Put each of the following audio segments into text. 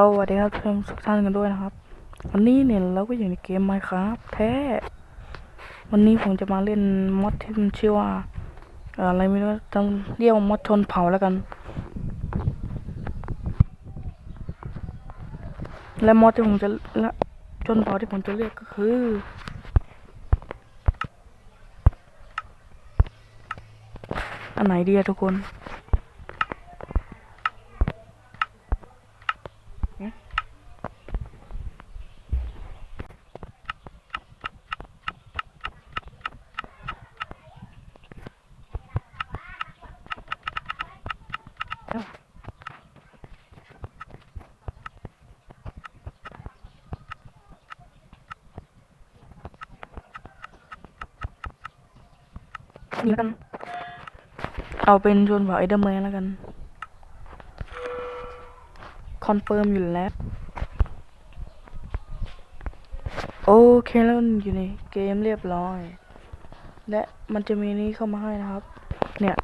สวัสดีครับเพื่อนทุกท่านกันด้วยนะครับ วันนี้เนี่ยเราก็อยู่ในเกม Minecraft แท้ วันนี้ผมจะมาเล่นมอดที่มันชื่อว่าอะไรไม่รู้ต้องเรียกว่ามอดชนเผาแล้วกัน และมอดที่ผมจะละชนเผาที่ผมจะเรียกก็คืออันไหนดีอะทุกคน เอาเป็นชนเผ่าไอเดอร์แมนแล้วกัน คอนเฟิร์มอยู่แล้ว โอเคแล้วอยู่ในเกมเรียบร้อย และมันจะมีนี้เข้ามาให้นะครับ เนี่ย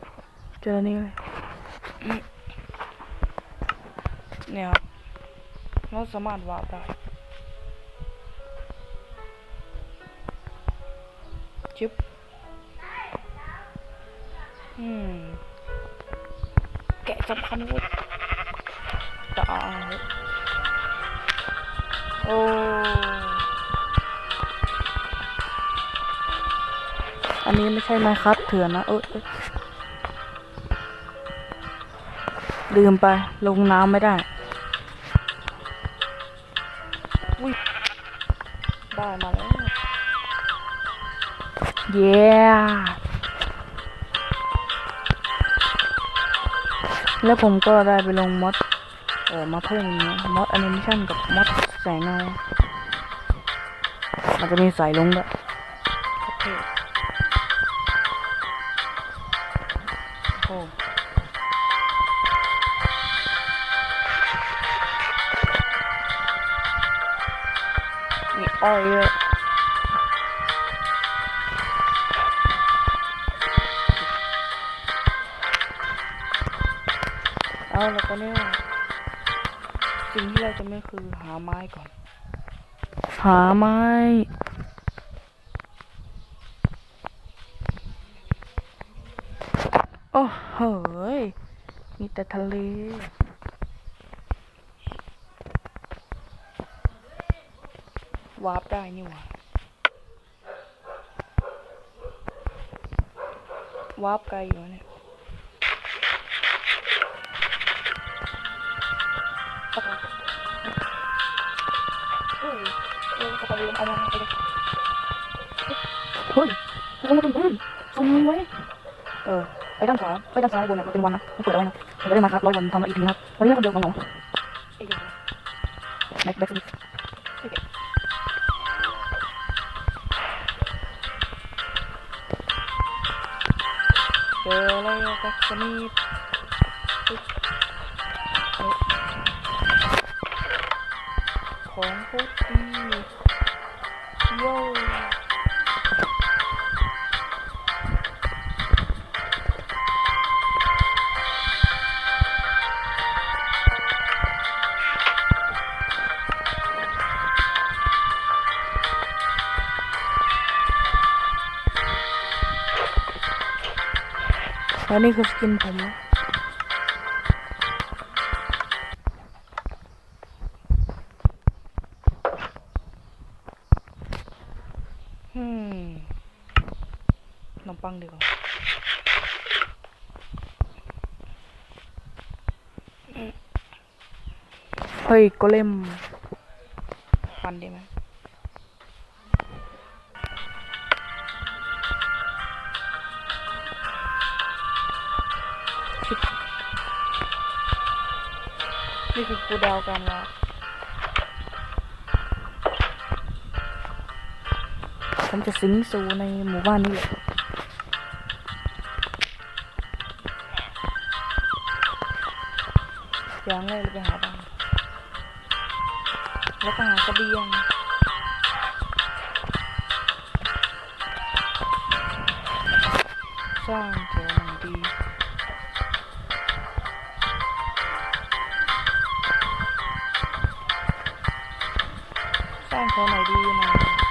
เจอนี่เลยเนี่ยครับเราสามารถวาร์ปได้จิ๊บ อืม แกะสำคัญวุฒตายโอ้อันนี้ไม่ใช่ไหมครับ เถื่อนนะเออลืมไป ลงน้ำไม่ได้อุ้ยได้มาแล้ว เย้ แล้วผมก็ได้ไปลงมอดเอ่อมาเพิ่มมอดแอนิเมชันกับมอดแสงเงามันจะมีสายลงด้วยโอเคโอ้มีอ้อยด้วยอา แล้วก็เนี่ยสิ่งที่เราจะไม่คือหาไม้ก่อน หาไม้ โอ้โหยมีแต่ทะเลวาร์ปได้นี่หว่าวาร์ปไกลอยู่นะเนี่ย ปะกะลืมบ้านส่งไว้ เออ ไปด้านขวา ไปด้านซ้ายบนเนี่ยมันเป็นวันนะมันเปิดเอาไว้นะผมจะได้มาครับร้อยวันทำมาอีกทีนะครับวันนี้คนเดียวของหนูแม็กแบ็กซ์เจอแล้วแบ็กซ์นิดของโคตรดีโย่ แล้วนี่คือสกินผมนะอืมขนมปังดีกว่าเฮ้ยโกเลมฟันดีไหม กูเดากันว่าผมจะสิงสู่ในหมู่บ้านนี้แหละอย่างแรกเลยไปหาบ้านแล้วก็หาเสบียงสร้างแถวห นึ่งดีแป้งโชว์หน่อยดีนะ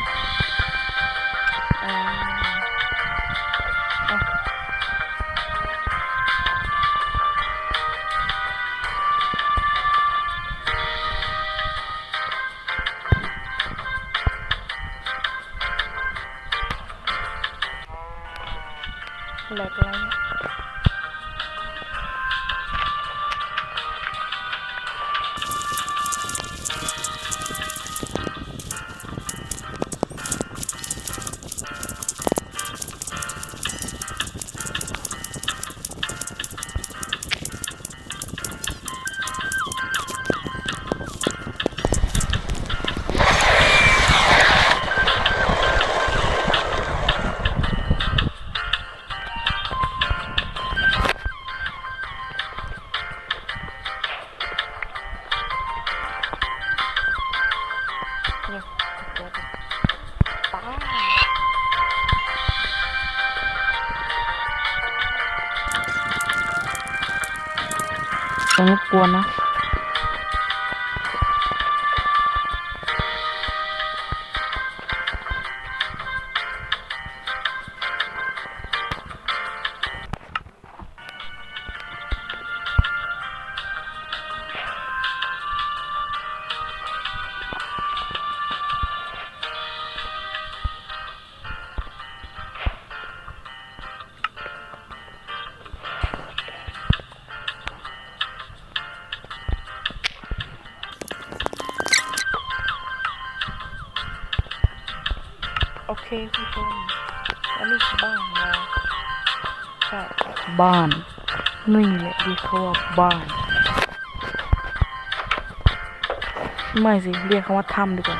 คุณผู้ชมอันนี้คือบ้านของเราใช่บ้านนี่แหละที่เขาว่าบ้าน ไม่สิ เรียกเขาว่าถ้ำดีกว่า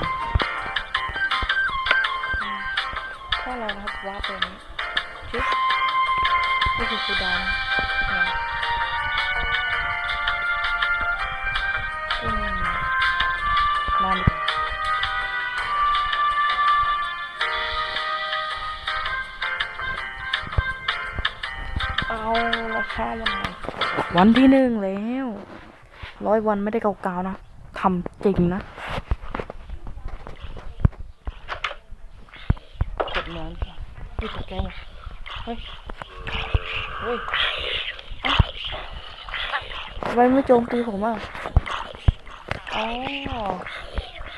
ถ้าเรานะครับว่าไปนี้ชิบนี่คือคูดาน วันที่หนึ่งแล้วร้อยวันไม่ได้เกาๆนะทำจริงนะกดเหมือนกันนี่ตกใจหมดเฮ้ยเฮ้ยทำไมไม่โจมตีผมอะอ๋อ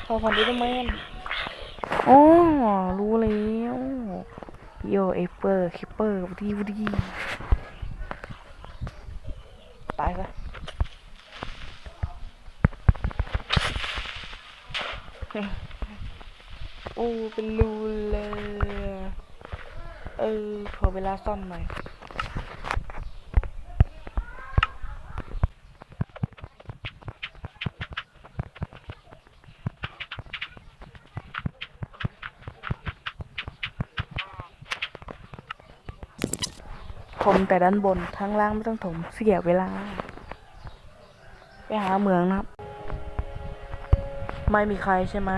พอพันธุ์ได้ไหมอ๋อรู้แล้วโยเอเปอร์คิปเปอร์ดีดี ตายซะโอ้เป็นรูเลย เออ ขอเวลาซ่อมหน่อยผมแต่ด้านบนทั้งล่างไม่ต้องถมเสียเวลา ไปหาเหมืองนะครับ ไม่มีใครใช่ไหม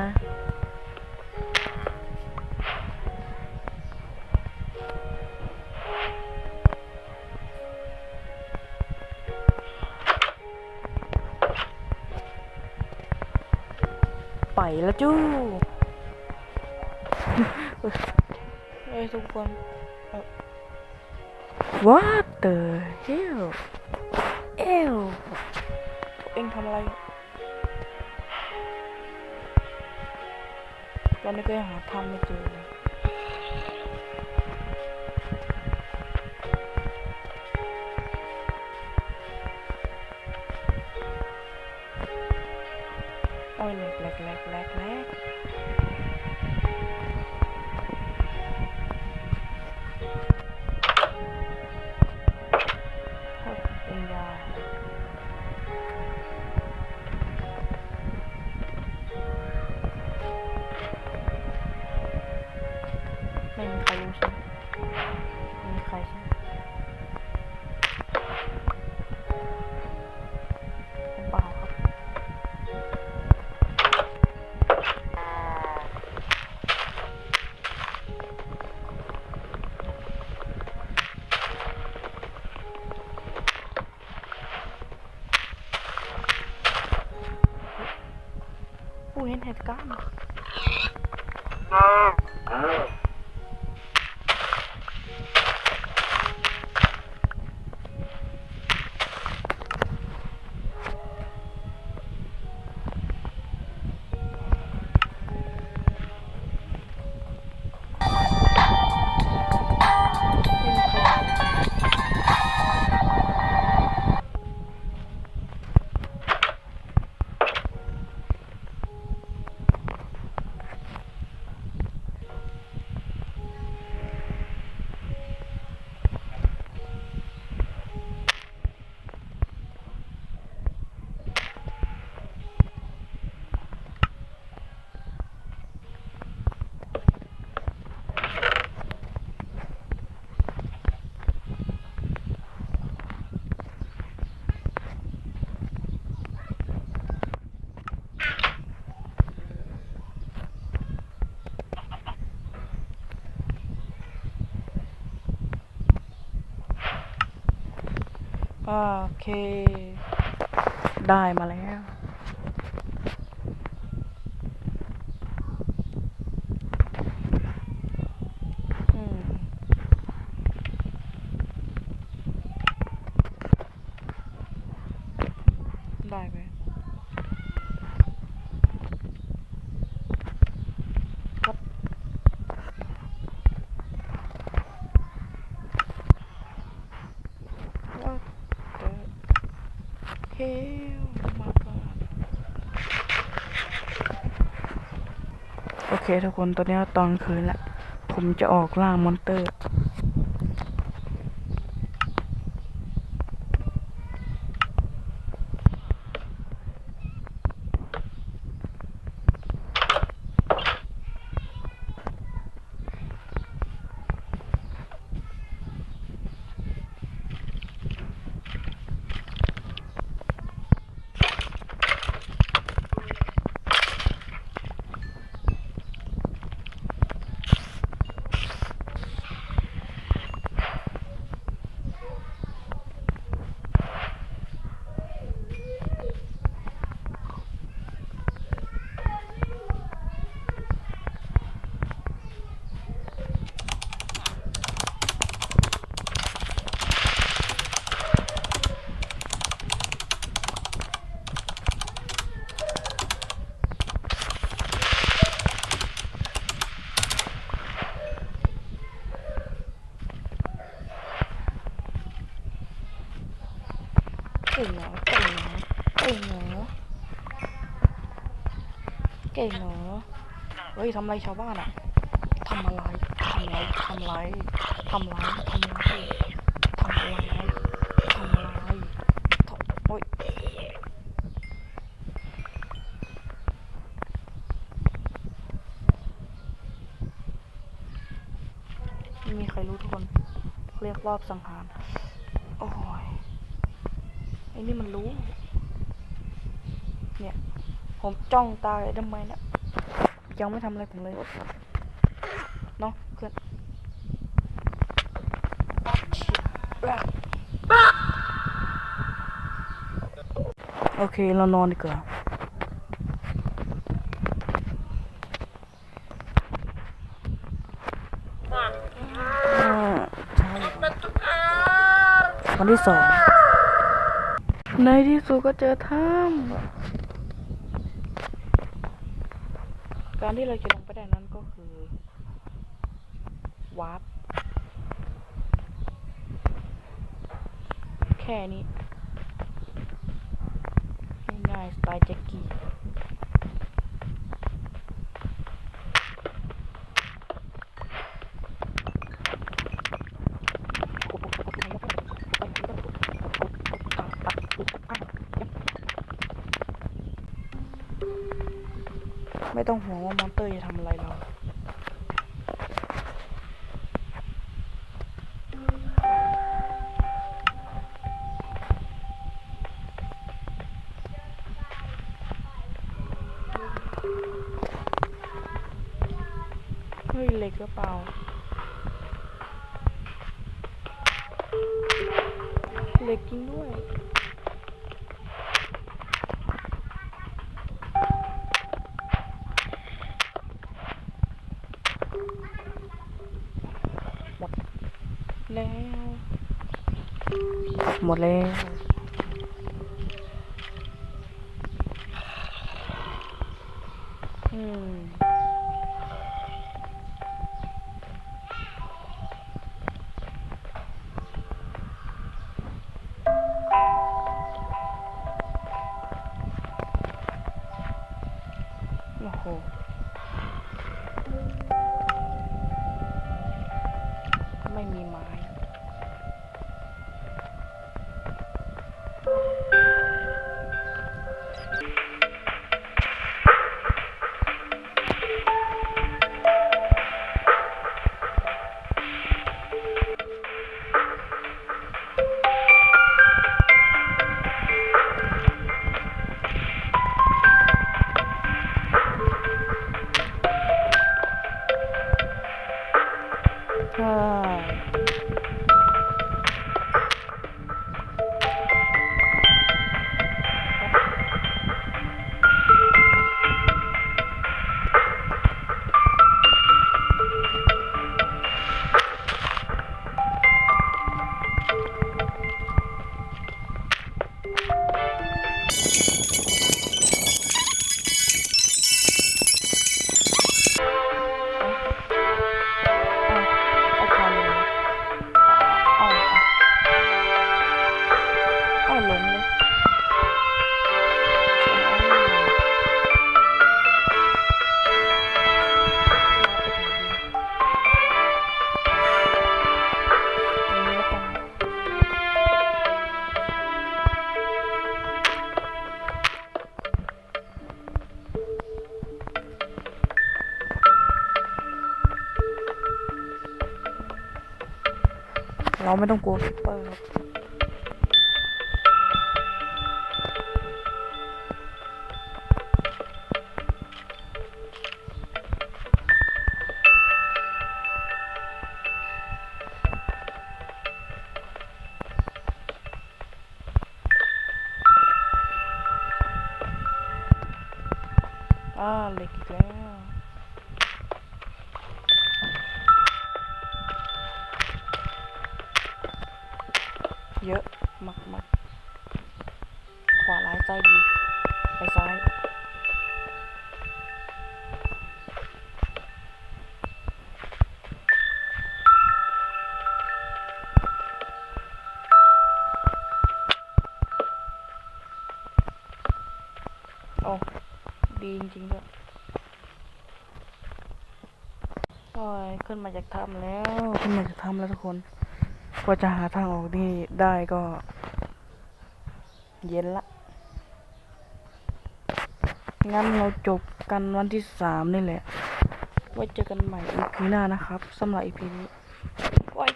แล้วจู้เอ้ยทุกคนเอ่อ What the hell เอวเอ็งทำอะไรตอนนี้ก็ยังหาทำไม่เจอเลย กแ Who hätte gar nicht. โอเค ได้มาแล้ว อืม ได้ไหมครับ What the hell my god โอเคทุกคนตอนนี้ตอนคืนแล้วผมจะออกล่ามอนเตอร์ เก่งเหรอเก่งเหรอเก่งเหรอ เก่งเหรอ เฮ้ยทำไรชาวบ้านอะทำอะไรทำไรทำไรทำไรทำไรทำอะไรทำอะไรทำโอ้ยไม่มีใครรู้ทุกคน เรียกรอบสังหาร โอ้ย ไอ้นี่มันรู้ เนี่ย ผม จ้องตาไอ้ทำไมเนี่ยยังไม่ทำอะไรผมเลยเนาะเพื่อนโอเค เรานอนดีกว่าอ่าใช่วันที่สองในที่สุดก็เจอถ้ำ การที่เราจะลงไปได้นั้นก็คือวาร์ปแค่นี้ง่ายๆสไตล์แจ็กกี้ ไม่ ต้องห่วงว่ามอนเตอร์จะทำอะไรเราเฮ้ยเล็กหรือเปล่าเล็กจริงด้วย แล้ว หมดแล้ว uh, ไม่ต้องกลัว ดีจริงๆด้วยโอ้ยขึ้นมาจากถ้ำแล้ว ขึ้นมาจากถ้ำแล้วทุกคนกว่าจะหาทางออกนี่ได้ก็ เย็นละ งั้นเราจบกันวันที่สามนี่แหละ ไว้เจอกันใหม่ EP หน้านะครับสำหรับ EP นี้ไว้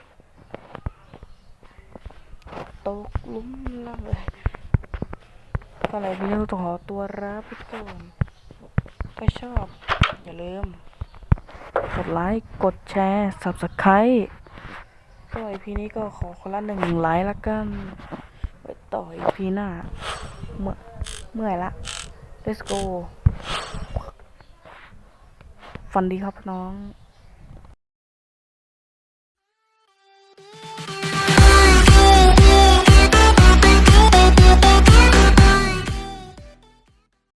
ตกหลุมล่างเลยสำหรับ EP นี้เราต้องขอตัวรับไปก่อน ถ้าชอบ อย่าลืม กดไลค์ กดแชร์ Subscribe ก็ EP นี้ก็ขอคนละหนึ่งไลค์ละกันไว้ต่อยพีหน้า เมื่อเมื่อยละ let's go ฟันดีครับน้อง